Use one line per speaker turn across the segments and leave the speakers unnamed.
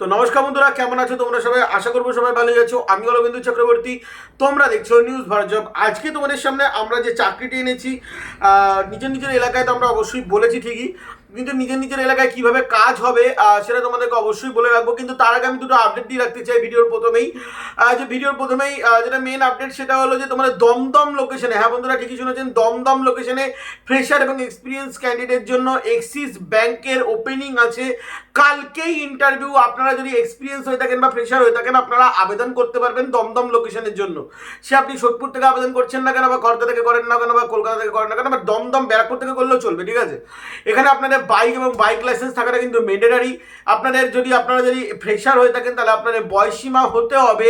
তো নমস্কার বন্ধুরা, কেমন আছো তোমরা সবাই? আশা করব সবাই ভালো আছো। আমি হলো বিন্দু চক্রবর্তী। তোমরা দেখছ নিউজ ভারত জব আজকে তোমাদের সামনে আমরা যে চাকরিটি এনেছি নিজের নিজের এলাকায় তো আমরা অবশ্যই বলেছি ঠিকই, কিন্তু নিজের নিজের এলাকায় কীভাবে কাজ হবে সেটা তোমাদেরকে অবশ্যই বলে রাখব। কিন্তু তার আগে আমি দুটো আপডেট দিয়ে রাখতে চাই ভিডিওর প্রথমেই। যে ভিডিওর প্রথমেই যেটা মেন আপডেট সেটা হলো যে তোমাদের দমদম লোকেশনে হ্যাঁ বন্ধুরা, ঠিকই শুনেছেন, দমদম লোকেশনে ফ্রেশার এবং এক্সপিরিয়েন্স ক্যান্ডিডেট জন্য এক্সিস ব্যাংকের ওপেনিং আছে। কালকেই ইন্টারভিউ আপনারা যদি এক্সপিরিয়েন্স হয়ে থাকেন বা ফ্রেশার হয়ে থাকেন, আপনারা আবেদন করতে পারবেন দমদম লোকেশনের জন্য। সে আপনি সোদপুর থেকে আবেদন করছেন না কেন, বা খড়দা থেকে করেন না কেন, বা কলকাতা থেকে করেন না কেন, বা দমদম, ব্যারাকপুর থেকে করলেও চলবে, ঠিক আছে? এখানে আপনাদের বাইক এবং বাইক লাইসেন্স থাকাটা কিন্তু মেন্ডেটারি আপনাদের যদি, আপনারা যদি ফ্রেশার হয়ে থাকেন, তাহলে আপনাদের বয়সীমা হতে হবে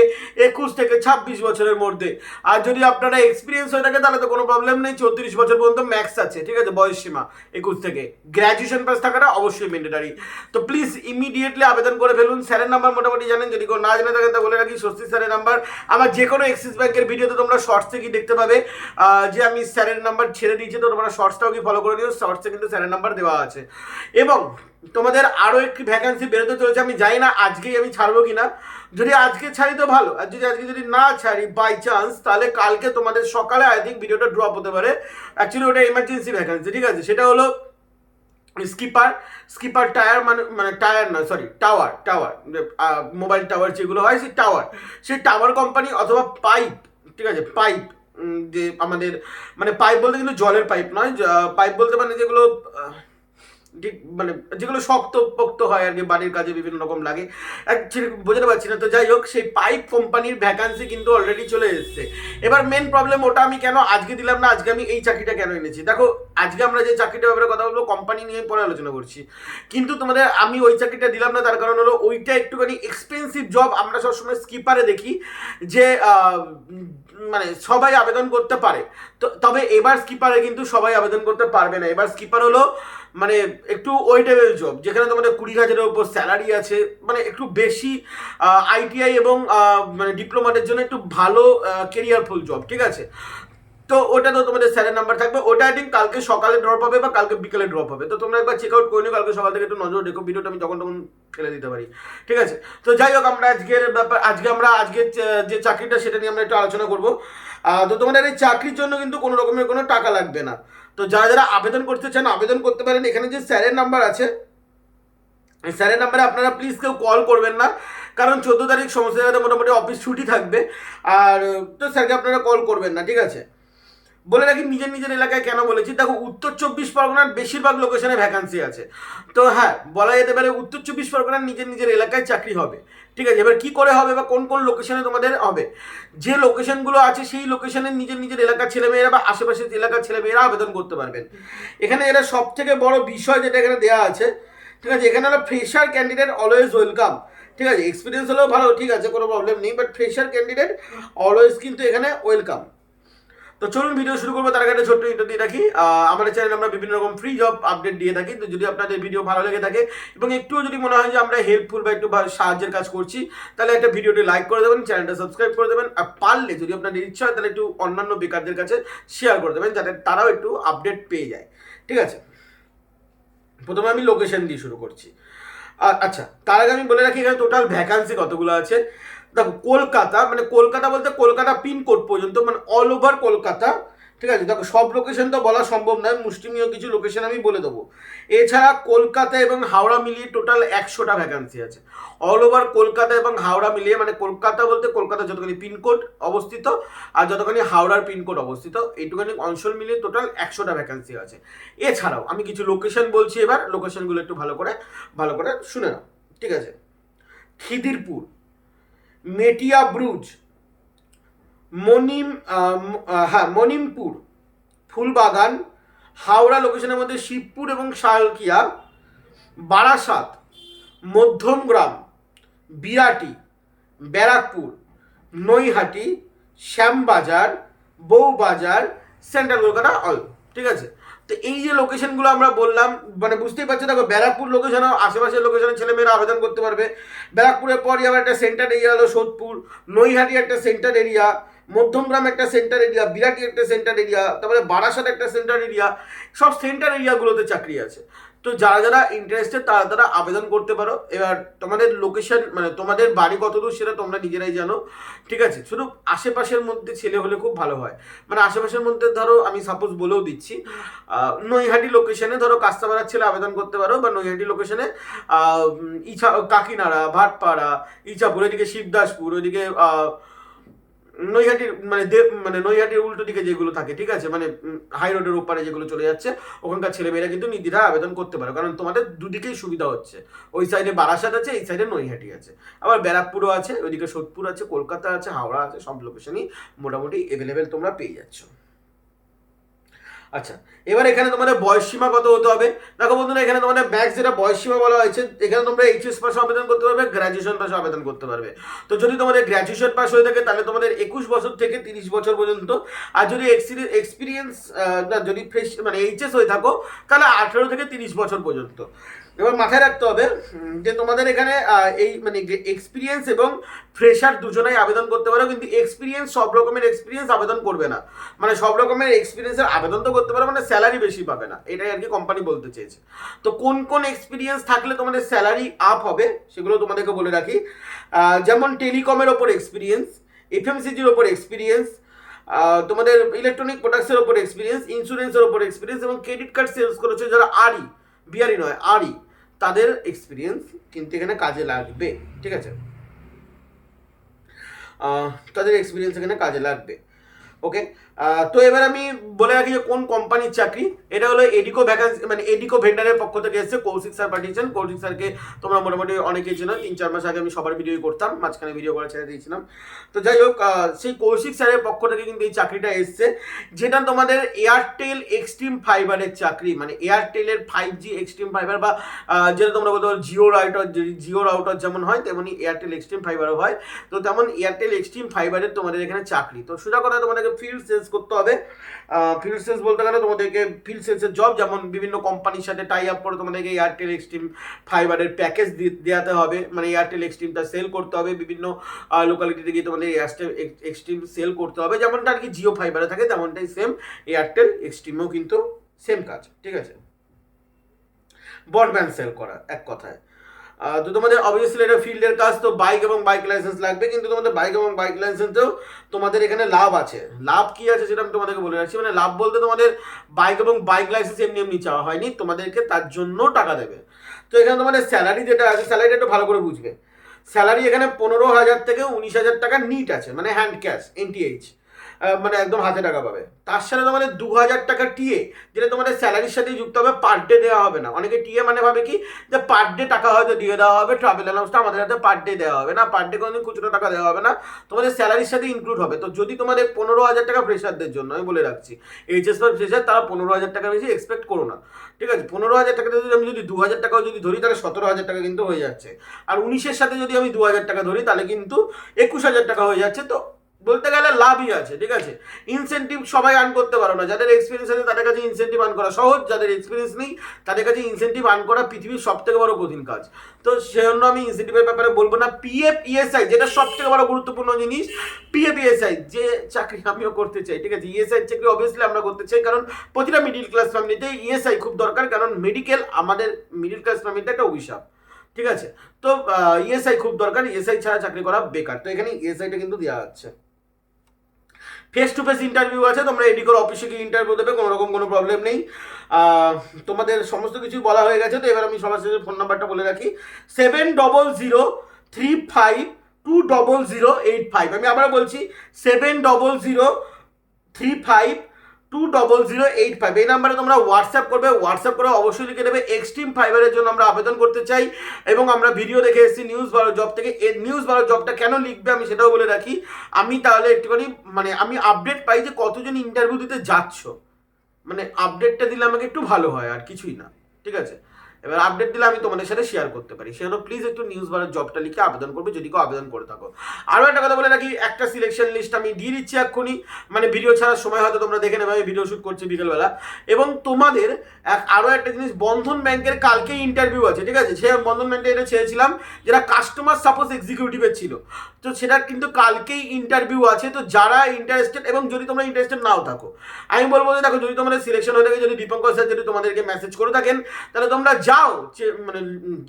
একুশ থেকে ছাব্বিশ বছরের মধ্যে। আর যদি আপনারা এক্সপিরিয়েন্স হয়ে থাকে তাহলে তো কোনো প্রবলেম নেই, চৌত্রিশ বছর পর্যন্ত ম্যাক্স আছে, ঠিক আছে বয়সীমা একুশ থেকে। গ্র্যাজুয়েশন পাস থাকাটা অবশ্যই মেন্ডেটারি তো প্লিজ ইমিডিয়েটলি আবেদন করে ফেলুন। স্যারের নাম্বার মোটামুটি জানেন, যদি কেউ না জেনে থাকেন, তা বলে রাখি স্বস্তি স্যারের নাম্বার। আমার যে কোনো এক্সিস ব্যাংকের ভিডিওতে তোমরা শর্টস থেকে দেখতে পাবে? যে আমি স্যারের নাম্বার ছেড়ে দিয়েছি, তো তোমরা শর্টসটাও কি ফলো করে নিও? শর্টসে কিন্তু স্যারের নাম্বার দেওয়া আছে। এবং তোমাদের আরও একটি ভ্যাকান্সি বেরোতে চলেছে, আমি জানি না আজকেই আমি ছাড়বো কি না। যদি আজকে ছাড়ি তো ভালো, আর যদি আজকে যদি না ছাড়ি বাই চান্স তাহলে কালকে তোমাদের সকালে আই থিঙ্ক ভিডিওটা ড্রপ হতে পারে। অ্যাকচুয়ালি ওটা এমার্জেন্সি ভ্যাকান্সি ঠিক আছে? সেটা হলো স্কিপার স্কিপার টায়ার মানে মানে টায়ার না sorry tower tower mobile tower যেগুলো হয় সেই টাওয়ার সেই টাওয়ার কোম্পানি অথবা পাইপ ঠিক আছে পাইপ যে আমাদের মানে পাইপ বলতে কিন্তু জলের পাইপ নয় পাইপ বলতে মানে যেগুলো মানে যেগুলো শক্ত পোক্ত হয় আর কি, বাড়ির কাজে বিভিন্ন রকম লাগে। বোঝাতে পারছি না, তো যাই হোক, সেই পাইপ কোম্পানির ভ্যাকান্সি কিন্তু অলরেডি চলে এসেছে। এবার মেন প্রবলেম ওটা আমি কেন আজকে দিলাম না, আজকে আমি এই চাকরিটা কেন এনেছি? দেখো, আজকে আমরা যে চাকরিটার ব্যাপারে কথা বলব কোম্পানি নিয়ে পরে আলোচনা করছি। কিন্তু তোমাদের আমি ওই চাকরিটা দিলাম না, তার কারণ হলো ওইটা একটুখানি এক্সপেন্সিভ জব আমরা সবসময় স্কিপারে দেখি যে মানে সবাই আবেদন করতে পারে। তো তবে এবার স্কিপারে কিন্তু সবাই আবেদন করতে পারবে না। এবার স্কিপার হলো মানে একটু ওই টাইপের জব যেখানে তোমাদের কুড়ি হাজারের উপর স্যালারি আছে মানে একটু বেশি আইটিআই এবং মানে ডিপ্লোমাদের জন্য একটু ভালো কেরিয়ারফুল জব ঠিক আছে? তো ওটা তো তোমাদের স্যারের নাম্বার থাকবে, ওটা আই কালকে সকালে ড্রপ হবে বা কালকে বিকালে ড্রপ হবে। তো তোমরা একবার চেক আউট করে নিও, কালকে সকাল থেকে একটু নজর রেখো ভিডিওটা আমি যখন তখন ফেলে দিতে পারি। ঠিক আছে? তো যাই হোক, আমরা আজকের ব্যাপার, আজকে আমরা আজকের যে- চাকরিটা সেটা নিয়ে আমরা একটু আলোচনা করব। তো তোমাদের এই চাকরির জন্য কিন্তু কোনো রকমের কোনো টাকা লাগবে না। তো যারা যারা আবেদন করতে চান, আবেদন করতে পারেন। এখানে যে স্যারের নাম্বার আছে স্যারের নাম্বারে আপনারা প্লিজ কেউ কল করবেন না। কারণ চোদ্দ তারিখ সমস্ত জায়গাতে মোটামুটি অফিস ছুটি থাকবে। আর, তো স্যারকে আপনারা কল করবেন না, ঠিক আছে? বলে রাখি, নিজের নিজের এলাকায় কেন বলেছি? দেখো, উত্তর চব্বিশ পরগনার বেশিরভাগ লোকেশনে ভ্যাকান্সি আছে। তো হ্যাঁ বলা যেতে পারে উত্তর চব্বিশ পরগনার নিজের নিজের এলাকায় চাকরি হবে। ঠিক আছে, এবার কি করে হবে বা কোন কোন লোকেশনে তোমাদের হবে? যে লোকেশনগুলো আছে, সেই লোকেশনের নিজের নিজের এলাকার ছেলেমেয়েরা বা আশেপাশের এলাকার ছেলেমেয়েরা আবেদন করতে পারবেন। এখানে এটা সব থেকে বড় বিষয় যেটা এখানে দেওয়া আছে, ঠিক আছে, এখানে হলো ফ্রেশার ক্যান্ডিডেট অলওয়েজ ওয়েলকাম ঠিক আছে এক্সপিরিয়েন্স হলেও ভালো, ঠিক আছে, কোনো প্রবলেম নেই বাট ফ্রেশার ক্যান্ডিডেট অলওয়েজ কিন্তু এখানে ওয়েলকাম তো চলুন ভিডিও শুরু করব। তার আগে ছোট্ট ইন্টার দিয়ে রাখি। আমাদের চ্যানেলে আমরা বিভিন্ন রকম ফ্রি জব আপডেট দিয়ে থাকি। তো যদি আপনাদের ভিডিও ভালো লেগে থাকে এবং একটুও যদি মনে হয় যে আমরা হেল্পফুল বা একটু সাহায্যের কাজ করছি, তাহলে একটা ভিডিওটি লাইক করে দেবেন চ্যানেলটা সাবস্ক্রাইব করে দেবেন। আর পারলে যদি আপনাদের ইচ্ছা হয়, তাহলে একটু অন্যান্য বেকারদের কাছে শেয়ার করে দেবেন, যাতে তারাও একটু আপডেট পেয়ে যায়। ঠিক আছে? প্রথমে আমি লোকেশন দিয়ে শুরু করছি। আচ্ছা তার আগে আমি বলে রাখি এখানে টোটাল ভ্যাকান্সি কতগুলো আছে? দেখো, কলকাতা মানে কলকাতা বলতে কলকাতা পিনকোড পর্যন্ত মানে অল ওভার কলকাতা, ঠিক আছে? দেখো, সব লোকেশন তো বলা সম্ভব নয়, মুষ্টিমীয় কিছু লোকেশন আমি বলে দেবো। এছাড়া কলকাতা এবং হাওড়া মিলিয়ে টোটাল একশোটা ভ্যাকান্সি আছে। অল ওভার কলকাতা এবং হাওড়া মিলিয়ে মানে কলকাতা বলতে কলকাতা যতখানি পিনকোড অবস্থিত, আর যতখানি হাওড়ার পিনকোড অবস্থিত, এইটুখানি অঞ্চল মিলিয়ে টোটাল একশোটা ভ্যাকান্সি আছে। এছাড়াও, আমি কিছু লোকেশন বলছি এবার লোকেশনগুলো একটু ভালো করে ভালো করে শুনে নাও, ঠিক আছে? খিদিরপুর মেটিয়া ব্রুজ, মনিম হ্যাঁ মনিমপুর, ফুলবাগান, হাওড়া লোকেশনের মধ্যে শিবপুর এবং শালকিয়া, বারাসাত মধ্যমগ্রাম বিরাটি, ব্যারাকপুর, নৈহাটি, শ্যামবাজার, বউবাজার, সেন্ট্রাল কলকাতা, অল, ঠিক আছে? তো এই যে লোকেশনগুলো আমরা বললাম মানে বুঝতেই পারছ, দেখো ব্যারাকপুর লোকেশনে আশেপাশের লোকেশনে ছেলেমেয়েরা আবেদন করতে পারবে। ব্যারাকপুরের পরই আবার একটা সেন্টার এরিয়া হলো সোদপুর, নৈহাটি একটা সেন্টার এরিয়া মধ্যমগ্রাম একটা সেন্টার এরিয়া বিরাটি একটা সেন্টার এরিয়া তারপরে বারাসাত একটা সেন্টার এরিয়া সব সেন্টার এরিয়াগুলোতে চাকরি আছে। তো যারা যারা ইন্টারেস্টেড তারা তারা আবেদন করতে পারো। এবার তোমাদের লোকেশন মানে তোমাদের বাড়ি কত দূর সেটা তোমরা নিজেরাই জানো। ঠিক আছে? শুধু আশেপাশের মধ্যে ছেলে হলে খুব ভালো হয়। মানে আশেপাশের মধ্যে ধরো আমি সাপোজ বলেও দিচ্ছি নৈহাটি লোকেশনে ধরো কাস্তামারার ছেলে আবেদন করতে পারো, বা নৈহাটি লোকেশনে ইছা, কাকিনাড়া, ভাটপাড়া, ইছাপুর এদিকে শিবদাসপুর, ওইদিকে নৈহাটির মানে দেব মানে নৈহাটির উল্টো দিকে যেগুলো থাকে, ঠিক আছে? মানে হাই রোডের ওপারে যেগুলো চলে যাচ্ছে, ওখানকার ছেলেমেয়েরা কিন্তু নিধিরা আবেদন করতে পারে। কারণ তোমাদের দুদিকেই সুবিধা হচ্ছে। ওই সাইডে বারাসাত আছে, এই সাইডে নৈহাটি আছে। আবার ব্যারাকপুরও আছে, ওইদিকে সোদপুর আছে, কলকাতা আছে, হাওড়া আছে, সব লোকেশনই মোটামুটি এভেলেবেল তোমরা পেয়ে যাচ্ছ। আচ্ছা এবার এখানে তোমাদের বয়সীমা কত হতে হবে? দেখো বন্ধুরা, এখানে তোমাদের ম্যাক্স যেটা বয়স সীমা বলা হয়েছে, এখানে তোমরা এইচএস পাশে আবেদন করতে পারবে গ্র্যাজুয়েশন পাশে আবেদন করতে পারবে। তো যদি তোমাদের গ্র্যাজুয়েশন পাস হয়ে থাকে, তাহলে তোমাদের একুশ বছর থেকে তিরিশ বছর পর্যন্ত। আর যদি এক্সপিরিয়েন্স যদি ফ্রেশ মানে এইচএস হয়ে থাকো, তাহলে আঠেরো থেকে তিরিশ বছর পর্যন্ত। এবার মাথায় রাখতে হবে যে তোমাদের এখানে এই মানে এক্সপিরিয়েন্স এবং ফ্রেশার দুজনেই আবেদন করতে পারো, কিন্তু এক্সপিরিয়েন্স সব রকমের এক্সপিরিয়েন্স আবেদন করবে না। মানে সব রকমের এক্সপিরিয়েন্সের আবেদন তো করতে পারো মানে স্যালারি বেশি পাবে না। এটাই আর কি কোম্পানি বলতে চেয়েছে। তো কোন কোন এক্সপিরিয়েন্স থাকলে তোমাদের স্যালারি আপ হবে, সেগুলো তোমাদেরকে বলে রাখি। যেমন টেলিকমের ওপর এক্সপিরিয়েন্স এফএমসিজির ওপর এক্সপিরিয়েন্স তোমাদের ইলেকট্রনিক প্রোডাক্টসের ওপর এক্সপিরিয়েন্স ইন্স্যুরেন্সের ওপর এক্সপিরিয়েন্স এবং ক্রেডিট কার্ড সেলস করেছে যারা আরই বিআরই নয়, আরই। তাদের এক্সপিরিয়েন্স কিন্তু এখানে কাজে লাগবে ঠিক আছে? তাদের এক্সপিরিয়েন্স এখানে কাজে লাগবে। ওকে তো এবার আমি বলে রাখি যে কোন কোম্পানির চাকরি? এটা হলো এডিকো ভ্যাকান্সি মানে এডিকো ভেন্ডারের পক্ষ থেকে এসেছে কৌশিক স্যার পাঠিয়েছেন। কৌশিক স্যারকে তোমরা মোটামুটি অনেকেই চেনো। তিন, চার মাস আগে আমি সবার ভিডিও করতাম, মাঝখানে ভিডিও করা ছেড়ে দিয়েছিলাম। তো যাই হোক সেই কৌশিক স্যারের পক্ষ থেকে কিন্তু এই চাকরিটা এসছে, যেটা তোমাদের এয়ারটেল এক্সট্রিম ফাইবারের চাকরি মানে এয়ারটেলের ফাইভ জি এক্সট্রিম ফাইবার বা যেটা তোমরা বলতে পারো জিও রাউটার জিও রাউটার যেমন হয়, তেমনি এয়ারটেল এক্সট্রিম ফাইবারও হয়। তো তেমন এয়ারটেল এক্সট্রিম ফাইবারের তোমাদের এখানে চাকরি। তো সোজা কথা তোমাদেরকে ফিল্ড সেলস করতে হবে। ফিল্ড সেলস বলতে গেলে তোমাদেরকে ফিল্ড সেলসের জব যেমন বিভিন্ন কোম্পানির সাথে টাই আপ করে তোমাদেরকে এয়ারটেল এক্সট্রিম ফাইবারের প্যাকেজ দেওয়াতে হবে। মানে এয়ারটেল এক্সট্রিমটা সেল করতে হবে। বিভিন্ন লোকালিটিতে গিয়ে তোমাদের এয়ারটেল এক্সট্রিম সেল করতে হবে। যেমনটা আর কি জিও ফাইবারে থাকে, তেমনটাই সেম এয়ারটেল এক্সট্রিমেও কিন্তু সেম কাজ। ঠিক আছে? ব্রডব্যান্ড সেল করা, এক কথায়। তো তোমাদের অবভিয়াসলি এটা ফিল্ডের কাজ, তো বাইক এবং বাইক লাইসেন্স লাগবে, কিন্তু তোমাদের বাইক এবং বাইক লাইসেন্সেও তোমাদের এখানে লাভ আছে। লাভ কি আছে সেটা আমি তোমাদেরকে বলে রাখছি। মানে লাভ বলতে তোমাদের বাইক এবং বাইক লাইসেন্স এমনি এমনি চাওয়া হয়নি, তোমাদেরকে তার জন্য টাকা দেবে। তো এখানে তোমাদের স্যালারি যেটা আছে স্যালারিটা একটু ভালো করে বুঝবে। স্যালারি এখানে পনেরো হাজার থেকে উনিশ হাজার টাকা নিট আছে মানে হ্যান্ড ক্যাশ এনটিএইচ মানে একদম হাতে টাকা পাবে। তার সাথে তোমাদের দু হাজার টাকা টিএ যেটা তোমাদের স্যালারির সাথে যুক্ত হবে পার ডে দেওয়া হবে না। অনেকে টিএ মানে ভাবে কি, যে পার ডে টাকা হয়তো দিয়ে দেওয়া হবে ট্রাভেল অ্যালাউন্সটা আমাদের হাতে পার ডে দেওয়া হবে না। পার ডে কোনোদিন খুচরো টাকা দেওয়া হবে না। তোমাদের স্যালারির সাথে ইনক্লুড হবে। তো যদি তোমাদের পনেরো হাজার টাকা ফ্রেশারদের জন্য, আমি বলে রাখছি এইচএস পর ফ্রেশার তারা পনেরো হাজার টাকা বেশি এক্সপেক্ট করো না। ঠিক আছে? পনেরো হাজার টাকা যদি আমি যদি দু হাজার টাকাও যদি ধরি, তাহলে সতেরো হাজার টাকা কিন্তু হয়ে যাচ্ছে। আর উনিশের সাথে যদি আমি দু হাজার টাকা ধরি, তাহলে কিন্তু একুশ হাজার টাকা হয়ে যাচ্ছে। তো বলতে গেলে লাভই আছে, ঠিক আছে? ইনসেন্টিভ সবাই আর্ন করতে পারো না। যাদের এক্সপিরিয়েন্স আছে তাদের কাছে ইনসেন্টিভ আর্ন করা সহজ, যাদের এক্সপিরিয়েন্স নেই তাদের কাছে ইনসেন্টিভ আর্ন করা পৃথিবীর সব থেকে বড় কঠিন কাজ। তো সেজন্য আমি ইনসেন্টিভের ব্যাপারে বলব না। পিএফ ইএসআই যেটা সব থেকে বড় গুরুত্বপূর্ণ জিনিস পিএফ ইএসআই যে চাকরি আমিও করতে চাই, ঠিক আছে? ইএসআই চাকরি অবভিয়াসলি আমরা করতে চাই, কারণ প্রতিটা মিডিল ক্লাস ফ্যামিলিতে ইএসআই খুব দরকার, কারণ মেডিকেল আমাদের মিডিল ক্লাস ফ্যামিলিতে একটা অভিশাপ, ঠিক আছে? তো ইএসআই খুব দরকার ইএসআই ছাড়া চাকরি করা বেকার। তো এখানে ইএসআইটা কিন্তু দেওয়া হচ্ছে ফেস টু ফেস ইন্টারভিউ আছে, তোমরা এডিকোর অফিসে গিয়ে ইন্টারভিউ দেবে, কোনো রকম কোনো প্রবলেম নেই। তোমাদের সমস্ত কিছু বলা হয়ে গেছে, তো এবার আমি সবার সাথে ফোন নাম্বারটা বলে রাখি। Seven double zero three five two double zero eight five আমি আবার বলছি seven double zero three five two double zero eight five এই নাম্বারে তোমরা হোয়াটসঅ্যাপ করবে। হোয়াটসঅ্যাপ করে অবশ্যই লিখে দেবে এক্সট্রিম ফাইবারের জন্য আমরা আবেদন করতে চাই এবং আমরা ভিডিও দেখে এসেছি নিউজ বারো জব থেকে। এই নিউজ বারো জবটা কেন লিখবে আমি সেটাও বলে রাখি। আমি তাহলে একটুখানি মানে আমি আপডেট পাই যে কতজন ইন্টারভিউ দিতে যাচ্ছ। মানে আপডেটটা দিলে আমাকে একটু ভালো হয় আর কিছুই না। ঠিক আছে? এবার আপডেট দিলে আমি তোমাদের সাথে শেয়ার করতে পারি। সেজন্য প্লিজ একটু নিউজ বারের জবটা লিখে আবেদন করবে, যদি কেউ আবেদন করে থাকো। আরও একটা কথা বলে রাখি, একটা সিলেকশন লিস্ট আমি দিয়ে দিচ্ছি এক্ষুনি। মানে ভিডিও ছাড়ার সময় হয়তো তোমরা দেখে নেবে, আমি ভিডিও শ্যুট করছি বিকেলবেলা। এবং তোমাদের এক আরও একটা জিনিস, বন্ধন ব্যাংকের কালকে ইন্টারভিউ আছে, ঠিক আছে? সে বন্ধন ব্যাংকে এটা ছেড়েছিলাম যেটা কাস্টমার সাপোজ এক্সিকিউটিভের ছিল। তো সেটার কিন্তু কালকেই ইন্টারভিউ আছে, তো যারা ইন্টারেস্টেড এবং যদি তোমরা ইন্টারেস্টেড নাও থাকো। আমি বলব যে দেখো, যদি তোমাদের সিলেকশন হয়ে থাকে, যদি দীপঙ্কর স্যার যদি তোমাদেরকে মেসেজ করে থাকেন, তাহলে তোমরা যাও মানে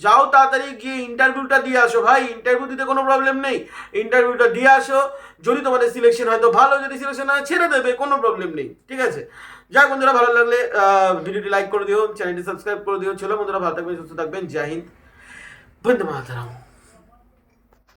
যাও তাড়াতাড়ি গিয়ে ইন্টারভিউটা দিয়ে আসো। ভাই ইন্টারভিউ দিতে কোনো প্রবলেম নেই। ইন্টারভিউটা দিয়ে আসো। যদি তোমাদের সিলেকশন হয় তো ভালো, যদি সিলেকশন হয়, ছেড়ে দেবে, কোনো প্রবলেম নেই। ঠিক আছে? যাই বন্ধুরা, ভালো লাগলে ভিডিওটি লাইক করে দিও চ্যানেলটি সাবস্ক্রাইব করে দিও। চলো বন্ধুরা, ভালো থাকবেন, সুস্থ থাকবেন। জয় হিন্দ। বন্ধু মাতারাম।